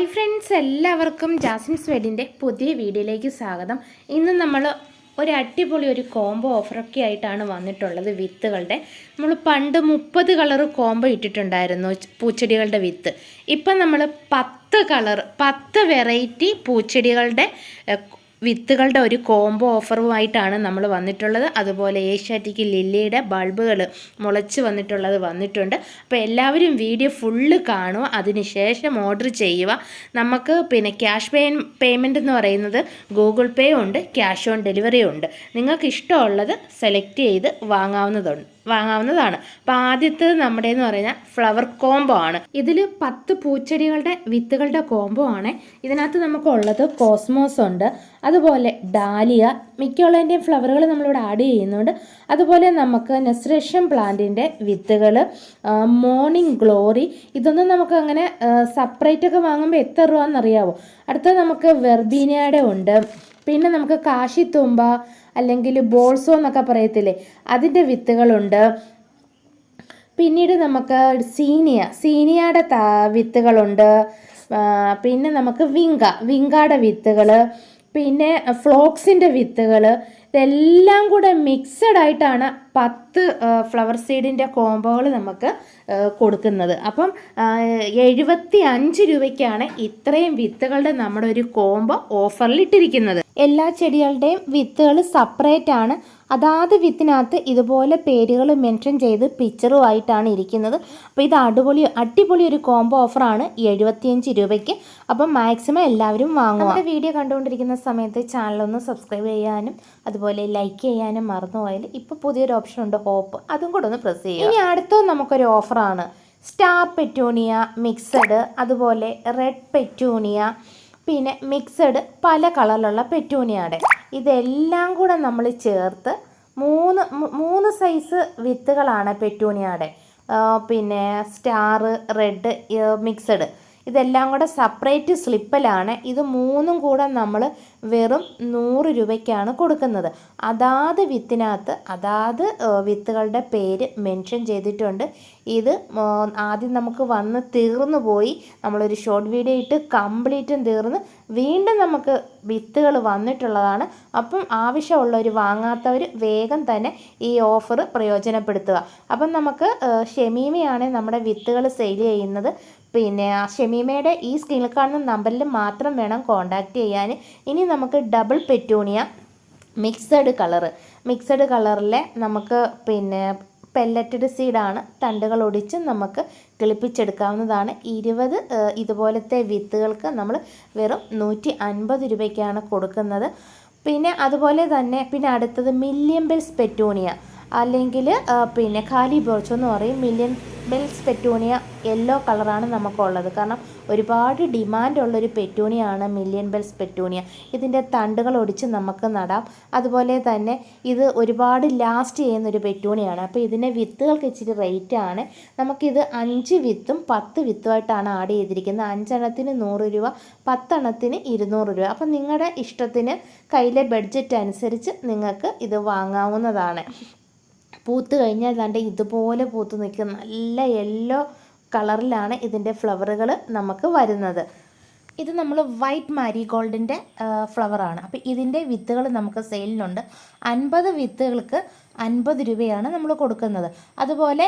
Hi friends എല്ലാവർക്കും ജാസിം വെഡിന്റെ പുതിയ വീഡിയോയിലേക്ക് സ്വാഗതം. ഇന്ന് നമ്മൾ ഒരു അടിപൊളി ഒരു കോംബോ ഓഫറൊക്കെ ആയിട്ടാണ് വന്നിട്ടുള്ളത് വിത്തുകളുടെ. നമ്മൾ പണ്ട് മുപ്പത് കളർ കോംബോ ഇട്ടിട്ടുണ്ടായിരുന്നു പൂച്ചെടികളുടെ വിത്ത്. ഇപ്പം നമ്മൾ പത്ത് കളർ പത്ത് വെറൈറ്റി പൂച്ചെടികളുടെ വിത്തുകളുടെ ഒരു കോംബോ ഓഫറുമായിട്ടാണ് നമ്മൾ വന്നിട്ടുള്ളത്. അതുപോലെ ഏഷ്യാറ്റിക്ക് ലില്ലിയുടെ ബൾബുകൾ മുളച്ച് വന്നിട്ടുള്ളത് വന്നിട്ടുണ്ട്. അപ്പോൾ എല്ലാവരും വീഡിയോ ഫുള്ള് കാണുക. അതിനുശേഷം ഓർഡർ ചെയ്യുക. നമുക്ക് പിന്നെ ക്യാഷ് പേ പേയ്മെന്റ് എന്ന് പറയുന്നത് ഗൂഗിൾ പേ ഉണ്ട് ക്യാഷ് ഓൺ ഡെലിവറി ഉണ്ട്. നിങ്ങൾക്ക് ഇഷ്ടമുള്ളത് സെലക്ട് ചെയ്ത് വാങ്ങാവുന്നതുണ്ട്. വാങ്ങാവുന്നതാണ്. അപ്പോൾ ആദ്യത്തേത് നമ്മുടെ എന്ന് പറയുന്ന ഫ്ലവർ കോംബോ ആണ്. ഇതിൽ പത്ത് പൂച്ചെടികളുടെ വിത്തുകളുടെ കോംബോ ആണ്. ഇതിനകത്ത് നമുക്കുള്ളത് കോസ്മോസ് ഉണ്ട്. അതുപോലെ ഡാലിയ മിക്കുള്ളതിന്റെയും ഫ്ലവറുകൾ നമ്മളിവിടെ ആഡ് ചെയ്യുന്നുണ്ട്. അതുപോലെ നമുക്ക് നെസ്രേഷൻ പ്ലാന്റിന്റെ വിത്തുകൾ മോർണിംഗ് ഗ്ലോറി ഇതൊന്നും നമുക്ക് അങ്ങനെ സെപ്പറേറ്റ് ഒക്കെ വാങ്ങുമ്പോൾ എത്ര രൂപ എന്നറിയാവോ അടുത്തത് നമുക്ക് വെർബീനിയയുടെ ഉണ്ട്. പിന്നെ നമുക്ക് കാശിത്തുമ്പ അല്ലെങ്കിൽ ബോൾസോ എന്നൊക്കെ പറയത്തില്ലേ? അതിന്റെ വിത്തുകളുണ്ട്. പിന്നീട് നമുക്ക് സീനിയ സീനിയയുടെ വിത്തുകളുണ്ട്. പിന്നെ നമുക്ക് വിങ്ക വിങ്കയുടെ വിത്തുകൾ പിന്നെ ഫ്ലോക്സിന്റെ വിത്തുകൾ ഇതെല്ലാം കൂടെ മിക്സഡ് ആയിട്ടാണ് പത്ത് ഫ്ലവർ സീഡിന്റെ കോംബോകൾ നമുക്ക് കൊടുക്കുന്നത്. അപ്പം എഴുപത്തി അഞ്ച് രൂപയ്ക്കാണ് ഇത്രയും വിത്തുകളുടെ നമ്മുടെ ഒരു കോംബോ ഓഫറിൽ ഇട്ടിരിക്കുന്നത് എല്ലാ ചെടികളുടെയും വിത്തുകൾ സപ്പറേറ്റ് ആണ്. അതാത് വിത്തിനകത്ത് ഇതുപോലെ പേരുകൾ മെൻഷൻ ചെയ്ത് പിക്ചറും ആയിട്ടാണ് ഇരിക്കുന്നത്. അപ്പോൾ ഇത് അടിപൊളി അടിപൊളി ഒരു കോംബോ ഓഫറാണ് എഴുപത്തിയഞ്ച് രൂപയ്ക്ക്. അപ്പം മാക്സിമം എല്ലാവരും വാങ്ങുക. നമ്മുടെ വീഡിയോ കണ്ടുകൊണ്ടിരിക്കുന്ന സമയത്ത് ചാനലൊന്ന് സബ്സ്ക്രൈബ് ചെയ്യാനും അതുപോലെ ലൈക്ക് ചെയ്യാനും മറന്നുപോയാൽ ഇപ്പോൾ പുതിയൊരു ഓപ്ഷൻ ഉണ്ട് ഹോപ്പ് അതും കൂടെ ഒന്ന് പ്രസ് ചെയ്യുക. ഇനി അടുത്ത നമുക്കൊരു ഓഫറാണ് സ്റ്റാർ പെറ്റൂണിയ മിക്സഡ് അതുപോലെ റെഡ് പെറ്റൂണിയ പിന്നെ മിക്സഡ് പല കളറിലുള്ള പെറ്റൂണിയയുടെ ഇതെല്ലാം കൂടെ നമ്മൾ ചേർത്ത് മൂന്ന് മൂന്ന് സൈസ് വിത്തുകളാണ് പെറ്റൂണിയയുടെ പിന്നെ സ്റ്റാർ റെഡ് മിക്സഡ് ഇതെല്ലാം കൂടെ സെപ്പറേറ്റ് സ്ലിപ്പിലാണ് ഇത് മൂന്നും കൂടെ നമ്മൾ വെറും നൂറ് രൂപയ്ക്കാണ് കൊടുക്കുന്നത്. അതാത് വിത്തിനകത്ത് അതാത് വിത്തുകളുടെ പേര് മെൻഷൻ ചെയ്തിട്ടുണ്ട്. ഇത് ആദ്യം നമുക്ക് വന്ന് തീർന്നു പോയി. നമ്മളൊരു ഷോർട്ട് വീഡിയോ ഇട്ട് കംപ്ലീറ്റും തീർന്ന് വീണ്ടും നമുക്ക് വിത്തുകൾ വന്നിട്ടുള്ളതാണ്. അപ്പം ആവശ്യമുള്ളവർ വാങ്ങാത്തവർ വേഗം തന്നെ ഈ ഓഫർ പ്രയോജനപ്പെടുത്തുക. അപ്പം നമുക്ക് ഷെമീമയാണ് നമ്മുടെ വിത്തുകൾ സെയിൽ ചെയ്യുന്നത്. പിന്നെ ഷമീമയുടെ ഈ സ്ക്രീനിൽ കാണുന്ന നമ്പറിൽ മാത്രം വേണം കോൺടാക്റ്റ് ചെയ്യാൻ. ഇനി നമുക്ക് double petunia mixed colour mixed കളറിലെ നമുക്ക് പിന്നെ പെല്ലറ്റഡ് സീഡാണ് തണ്ടുകൾ ഒടിച്ച് നമുക്ക് കിളിപ്പിച്ചെടുക്കാവുന്നതാണ്. ഇരുപത് ഇതുപോലത്തെ വിത്തുകൾക്ക് നമ്മൾ വെറും നൂറ്റി അൻപത് രൂപയ്ക്കാണ് കൊടുക്കുന്നത്. പിന്നെ അതുപോലെ തന്നെ പിന്നെ അടുത്തത് മില്യൻ ബെൽസ് പെറ്റൂണിയ. അല്ലെങ്കിൽ പിന്നെ കാലി ബോർച്ചോ എന്ന് പറയും മില്യൻ ബെൽസ് പെറ്റൂണിയ യെല്ലോ കളറാണ് നമുക്കുള്ളത്. കാരണം ഒരുപാട് ഡിമാൻഡുള്ളൊരു പെറ്റൂണിയാണ് മില്യൻ ബെൽസ് പെറ്റൂണിയ. ഇതിന്റെ തണ്ടുകൾ ഒടിച്ച് നമുക്ക് നടാം. അതുപോലെ തന്നെ ഇത് ഒരുപാട് ലാസ്റ്റ് ചെയ്യുന്ന ഒരു പെറ്റൂണിയാണ്. അപ്പോൾ ഇതിന്റെ വിത്തുകൾക്ക് ഇച്ചിരി റേറ്റ് ആണ് നമുക്കിത് അഞ്ച് വിത്തും പത്ത് വിത്തുമായിട്ടാണ് ആഡ് ചെയ്തിരിക്കുന്നത്. അഞ്ചെണ്ണത്തിന് നൂറ് രൂപ പത്തെണ്ണത്തിന് ഇരുന്നൂറ് രൂപ. അപ്പം നിങ്ങളുടെ ഇഷ്ടത്തിന് കയ്യിലെ ബഡ്ജറ്റ് അനുസരിച്ച് നിങ്ങൾക്ക് ഇത് വാങ്ങാവുന്നതാണ്. പൂത്ത് കഴിഞ്ഞാൽ ദാണ്ട് ഇതുപോലെ പൂത്ത് നിൽക്കുന്ന നല്ല യെല്ലോ കളറിലാണ് ഇതിന്റെ ഫ്ലവറുകൾ നമുക്ക് വരുന്നത്. ഇത് നമ്മൾ വൈറ്റ് മാരിഗോൾഡിന്റെ ഫ്ലവറാണ് അപ്പോൾ ഇതിന്റെ വിത്തുകൾ നമുക്ക് സെയിലിനുണ്ട് അൻപത് വിത്തുകൾക്ക് അൻപത് രൂപയാണ് നമ്മൾ കൊടുക്കുന്നത്. അതുപോലെ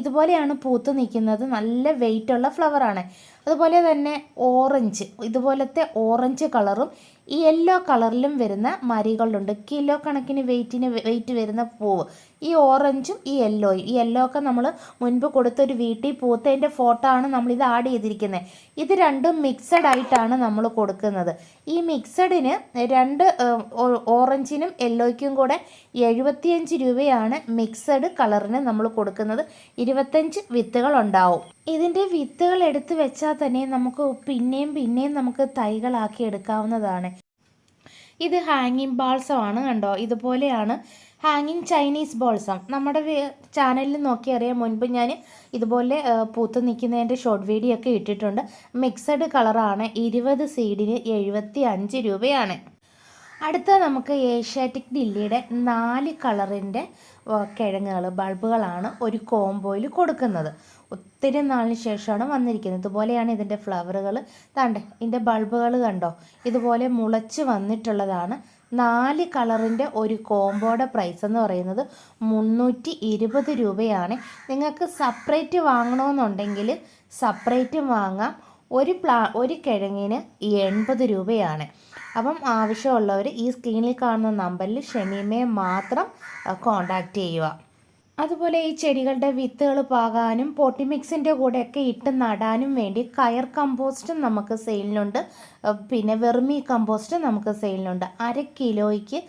ഇതുപോലെയാണ് പൂത്ത് നിൽക്കുന്നത്. നല്ല വെയിറ്റുള്ള ഫ്ലവറാണ് അതുപോലെ തന്നെ ഓറഞ്ച് ഇതുപോലത്തെ ഓറഞ്ച് കളറും ഈ യെല്ലോ കളറിലും വരുന്ന മരികളുണ്ട്. കിലോ കണക്കിന് വെയിറ്റിന് വെയിറ്റ് വരുന്ന പൂവ്. ഈ ഓറഞ്ചും ഈ യെല്ലോയും ഈ യെല്ലോ ഒക്കെ നമ്മൾ മുൻപ് കൊടുത്തൊരു വീട്ടിൽ പൂത്തതിന്റെ ഫോട്ടോ ആണ് നമ്മളിത് ആഡ് ചെയ്തിരിക്കുന്നത് ഇത് രണ്ടും മിക്സഡ് ആയിട്ടാണ് നമ്മൾ കൊടുക്കുന്നത്. ഈ മിക്സഡിന് രണ്ട് ഓറഞ്ചിനും യെല്ലോയ്ക്കും കൂടെ എഴുപത്തിയഞ്ച് രൂപയാണ് മിക്സഡ് കളറിന് നമ്മൾ കൊടുക്കുന്നത്. ഇരുപത്തഞ്ച് വിത്തുകൾ ഉണ്ടാവും. ഇതിന്റെ വിത്തുകൾ എടുത്ത് വെച്ചാൽ തന്നെ നമുക്ക് പിന്നെയും പിന്നെയും നമുക്ക് തൈകളാക്കി എടുക്കാവുന്നതാണ്. ഇത് ഹാങ്ങിങ് ബാൾസമാണ് കണ്ടോ? ഇതുപോലെയാണ് ഹാങ്ങിങ് ചൈനീസ് ബോൾസം നമ്മുടെ ചാനലിൽ നോക്കി അറിയാൻ മുൻപ് ഞാൻ ഇതുപോലെ പൂത്ത് നിൽക്കുന്നതിന്റെ ഷോർട്ട് വീഡിയോ ഒക്കെ ഇട്ടിട്ടുണ്ട്. മിക്സഡ് കളറാണ് ഇരുപത് സീഡിന് എഴുപത്തി അഞ്ച് രൂപയാണ്. അടുത്ത നമുക്ക് ഏഷ്യാറ്റിക് ഡില്ലിയുടെ നാല് കളറിന്റെ കിഴങ്ങുകൾ ബൾബുകളാണ് ഒരു കോംബോയിൽ കൊടുക്കുന്നത്. ഒത്തിരി നാളിന് ശേഷമാണ് വന്നിരിക്കുന്നത്. ഇതുപോലെയാണ് ഇതിന്റെ ഫ്ലവറുകൾ താണ്ട് ഇതിന്റെ ബൾബുകൾ കണ്ടോ? ഇതുപോലെ മുളച്ച് വന്നിട്ടുള്ളതാണ്. നാല് കളറിന്റെ ഒരു കോംബോയുടെ പ്രൈസ് എന്ന് പറയുന്നത് മുന്നൂറ്റി ഇരുപത് രൂപയാണ്. നിങ്ങൾക്ക് സപ്പറേറ്റ് വാങ്ങണമെന്നുണ്ടെങ്കിൽ സപ്പറേറ്റും വാങ്ങാം. ഒരു പ്ലാ ഒരു കിഴങ്ങിന് എൺപത് രൂപയാണ്. അപ്പം ആവശ്യമുള്ളവർ ഈ സ്ക്രീനിൽ കാണുന്ന നമ്പറിൽ ഷെമീമയെ മാത്രം കോണ്ടാക്റ്റ് ചെയ്യുക. അതുപോലെ ഈ ചെടികളുടെ വിത്തുകൾ പാകാനും പോട്ടി മിക്സിന്റെ കൂടെയൊക്കെ ഇട്ട് നടാനും വേണ്ടി കയർ കമ്പോസ്റ്റും നമുക്ക് സെയിലിനുണ്ട് പിന്നെ വെർമി കമ്പോസ്റ്റും നമുക്ക് സെയിലിനുണ്ട് അര കിലോയ്ക്ക്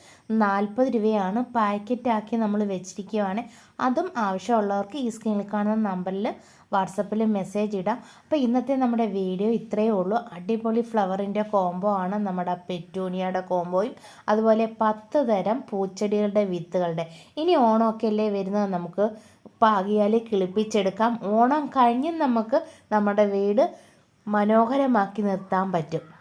നാൽപ്പത് രൂപയാണ് പാക്കറ്റാക്കി നമ്മൾ വെച്ചിരിക്കുകയാണ് അതും ആവശ്യമുള്ളവർക്ക് ഈ സ്ക്രീനിൽ കാണുന്ന നമ്പറിൽ വാട്സപ്പിൽ മെസ്സേജ് ഇടാം. അപ്പോൾ ഇന്നത്തെ നമ്മുടെ വീഡിയോ ഇത്രയേ ഉള്ളൂ. അടിപൊളി ഫ്ലവറിന്റെ കോംബോ ആണ് നമ്മുടെ പെറ്റൂണിയയുടെ കോംബോയും അതുപോലെ പത്ത് തരം പൂച്ചെടികളുടെ വിത്തുകളുടെ. ഇനി ഓണമൊക്കെ അല്ലേ വരുന്നത്? നമുക്ക് പാകിയാൽ കിളിപ്പിച്ചെടുക്കാം. ഓണം കഴിഞ്ഞ് നമുക്ക് നമ്മുടെ വീട് മനോഹരമാക്കി നിർത്താൻ പറ്റും.